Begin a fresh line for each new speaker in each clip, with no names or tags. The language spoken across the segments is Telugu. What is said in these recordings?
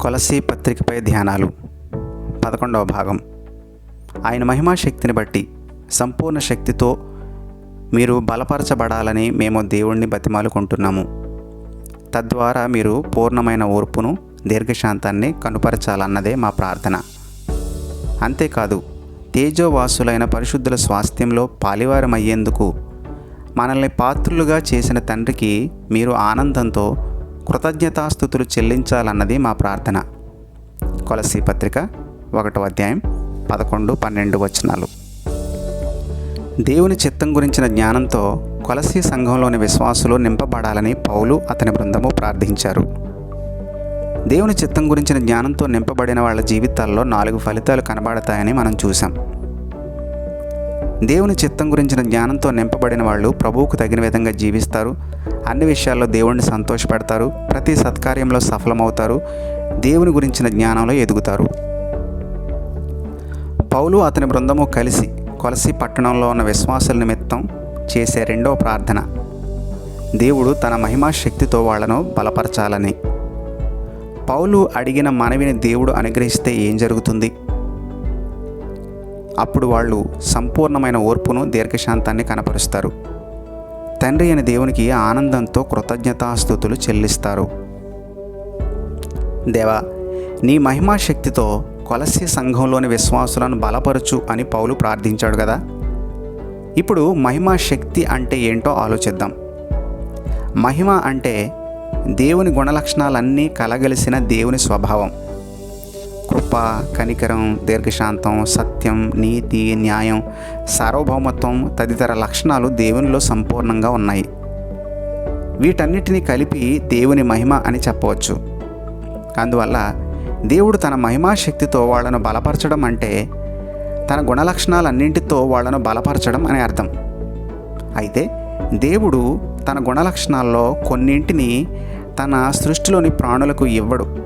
కొలసీ పత్రికపై ధ్యానాలు. పదకొండవ భాగం. ఆయన మహిమా శక్తిని బట్టి సంపూర్ణ శక్తితో మీరు బలపరచబడాలని మేము దేవుణ్ణి బతిమాలుకుంటున్నాము. తద్వారా మీరు పూర్ణమైన ఓర్పును దీర్ఘశాంతాన్ని కనుపరచాలన్నదే మా ప్రార్థన. అంతేకాదు తేజోవాసులైన పరిశుద్ధుల స్వాస్థ్యంలో పాలివారమయ్యేందుకు మనల్ని పాత్రులుగా చేసిన తండ్రికి మీరు ఆనందంతో కృతజ్ఞతాస్థుతులు చెల్లించాలన్నది మా ప్రార్థన. కొలసీ పత్రిక ఒకటో అధ్యాయం పదకొండు పన్నెండు వచనాలు. దేవుని చిత్తం గురించిన జ్ఞానంతో కొలసీ సంఘంలోని విశ్వాసులు నింపబడాలని పౌలు అతని బృందము ప్రార్థించారు. దేవుని చిత్తం గురించిన జ్ఞానంతో నింపబడిన వాళ్ళ జీవితాల్లో నాలుగు ఫలితాలు కనబడతాయని మనం చూసాం దేవుని చిత్తం గురించిన జ్ఞానంతో నింపబడిన వాళ్ళు ప్రభువుకు తగిన విధంగా జీవిస్తారు. అన్ని విషయాల్లో దేవుణ్ణి సంతోషపెడతారు. ప్రతి సత్కార్యంలో సఫలమవుతారు. దేవుని గురించిన జ్ఞానంలో ఎదుగుతారు. పౌలు అతని బృందము కలిసి కొలసి పట్టణంలో ఉన్న విశ్వాసుల నిమిత్తం చేసే రెండవ ప్రార్థన. దేవుడు తన మహిమా శక్తితో వాళ్ళను బలపరచాలని. పౌలు అడిగిన మనవిని దేవుడు అనుగ్రహిస్తే ఏం జరుగుతుంది? అప్పుడు వాళ్ళు సంపూర్ణమైన ఓర్పును దీర్ఘశాంతాన్ని కనపరుస్తారు. తండ్రి అయిన దేవునికి ఆనందంతో కృతజ్ఞతాస్థుతులు చెల్లిస్తారు. దేవా నీ మహిమా శక్తితో కొలసి సంఘంలోని విశ్వాసులను బలపరచు అని పౌలు ప్రార్థించాడు కదా. ఇప్పుడు మహిమా శక్తి అంటే ఏంటో ఆలోచిద్దాం. మహిమ అంటే దేవుని గుణలక్షణాలన్నీ కలగలిసిన దేవుని స్వభావం. కృప కనికరం దీర్ఘశాంతం సత్యం నీతి న్యాయం సార్వభౌమత్వం తదితర లక్షణాలు దేవునిలో సంపూర్ణంగా ఉన్నాయి. వీటన్నిటిని కలిపి దేవుని మహిమ అని చెప్పవచ్చు. అందువల్ల దేవుడు తన మహిమా శక్తితో వాళ్ళను బలపరచడం అంటే తన గుణలక్షణాలన్నింటితో వాళ్ళను బలపరచడం అని అర్థం. అయితే దేవుడు తన గుణలక్షణాల్లో కొన్నింటిని తన సృష్టిలోని ప్రాణులకు ఇవ్వడు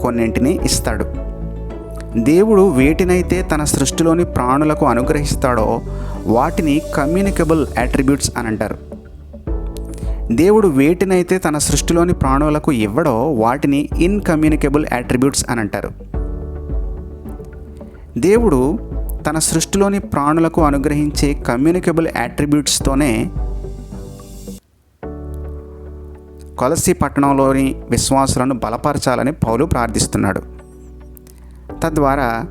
కొన్నింటిని ఇస్తాడు. దేవుడు వేటినైతే తన సృష్టిలోని ప్రాణులకు అనుగ్రహిస్తాడో వాటిని కమ్యూనికబుల్ అట్రిబ్యూట్స్ అని అంటారు. దేవుడు వేటినైతే తన సృష్టిలోని ప్రాణులకు ఇవ్వడో వాటిని ఇన్కమ్యూనికబుల్ అట్రిబ్యూట్స్ అని అంటారు. దేవుడు తన సృష్టిలోని ప్రాణులకు అనుగ్రహించే కమ్యూనికబుల్ యాట్రిబ్యూట్స్తోనే కొలసి పట్టణంలోని విశ్వాసులను బలపరచాలని పౌలు ప్రార్థిస్తున్నాడు. తద్వారా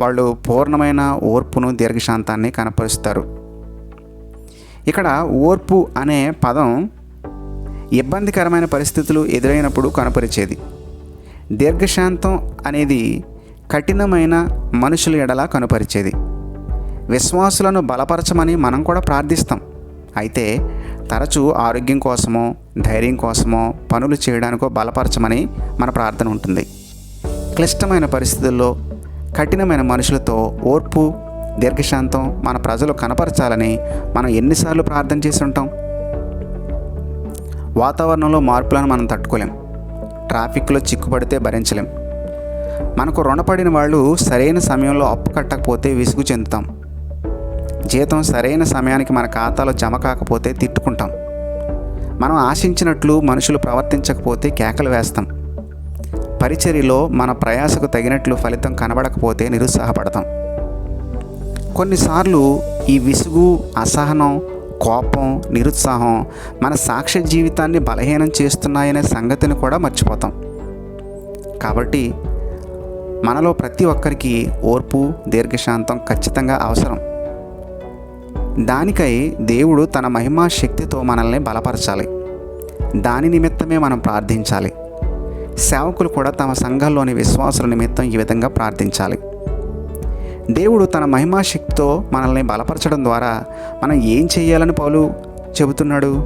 వాళ్ళు పూర్ణమైన ఓర్పును దీర్ఘశాంతాన్ని కనపరుస్తారు. ఇక్కడ ఓర్పు అనే పదం ఇబ్బందికరమైన పరిస్థితులు ఎదురైనప్పుడు కనపరిచేది. దీర్ఘశాంతం అనేది కఠినమైన మనుషుల ఎడలా కనుపరిచేది. విశ్వాసులను బలపరచమని మనం కూడా ప్రార్థిస్తాం. అయితే తరచూ ఆరోగ్యం కోసమో ధైర్యం కోసమో పనులు చేయడానికో బలపరచమని మన ప్రార్థన ఉంటుంది. క్లిష్టమైన పరిస్థితుల్లో కఠినమైన మనుషులతో ఓర్పు దీర్ఘశాంతం మన ప్రజలు కనపరచాలని మనం ఎన్నిసార్లు ప్రార్థన చేసి ఉంటాం? వాతావరణంలో మార్పులను మనం తట్టుకోలేం. ట్రాఫిక్లో చిక్కుపడితే భరించలేం. మనకు రుణపడిన వాళ్ళు సరైన సమయంలో అప్పు కట్టకపోతే విసుగు చెందుతాం. జీతం సరైన సమయానికి మన ఖాతాలో జమ కాకపోతే తిట్టుకుంటాం. మనం ఆశించినట్లు మనుషులు ప్రవర్తించకపోతే కేకలు వేస్తాం. పరిచర్యలో మన ప్రయాసకు తగినట్లు ఫలితం కనబడకపోతే నిరుత్సాహపడతాం. కొన్నిసార్లు ఈ విసుగు అసహనం కోపం నిరుత్సాహం మన సాక్ష్య జీవితాన్ని బలహీనం చేస్తున్నాయనే సంగతిని కూడా మర్చిపోతాం. కాబట్టి మనలో ప్రతి ఒక్కరికి ఓర్పు దీర్ఘశాంతం ఖచ్చితంగా అవసరం. దానికై దేవుడు తన మహిమా శక్తితో మనల్ని బలపరచాలి. దాని నిమిత్తమే మనం ప్రార్థించాలి. సేవకులు కూడా తమ సంఘంలోని విశ్వాసుల నిమిత్తం ఈ విధంగా ప్రార్థించాలి. దేవుడు తన మహిమా శక్తితో మనల్ని బలపరచడం ద్వారా మనం ఏం చేయాలని పౌలు చెబుతున్నాడు?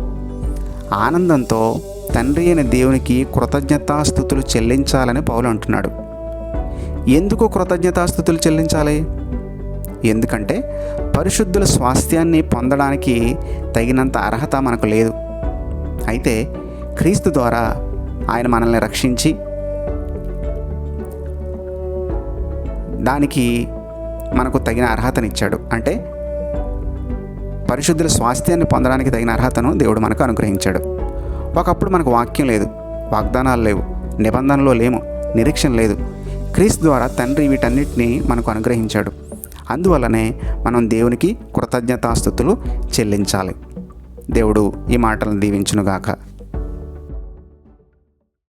ఆనందంతో తండ్రి అయిన దేవునికి కృతజ్ఞతాస్థుతులు చెల్లించాలని పౌలు అంటున్నాడు. ఎందుకు కృతజ్ఞతాస్థుతులు చెల్లించాలి? ఎందుకంటే పరిశుద్ధుల స్వాస్థ్యాన్ని పొందడానికి తగినంత అర్హత మనకు లేదు. అయితే క్రీస్తు ద్వారా ఆయన మనల్ని రక్షించి దానికి మనకు తగిన అర్హతనిచ్చాడు. అంటే పరిశుద్ధుల స్వాస్థ్యాన్ని పొందడానికి తగిన అర్హతను దేవుడు మనకు అనుగ్రహించాడు. ఒకప్పుడు మనకు వాక్యం లేదు వాగ్దానాలు లేవు నిబంధనలు లేము నిరీక్షణ లేదు. క్రీస్తు ద్వారా తండ్రి వీటన్నిటిని మనకు అనుగ్రహించాడు. అందువల్లనే మనం దేవునికి కృతజ్ఞతాస్థుతులు చెల్లించాలి. దేవుడు ఈ మాటలను దీవించునుగాక.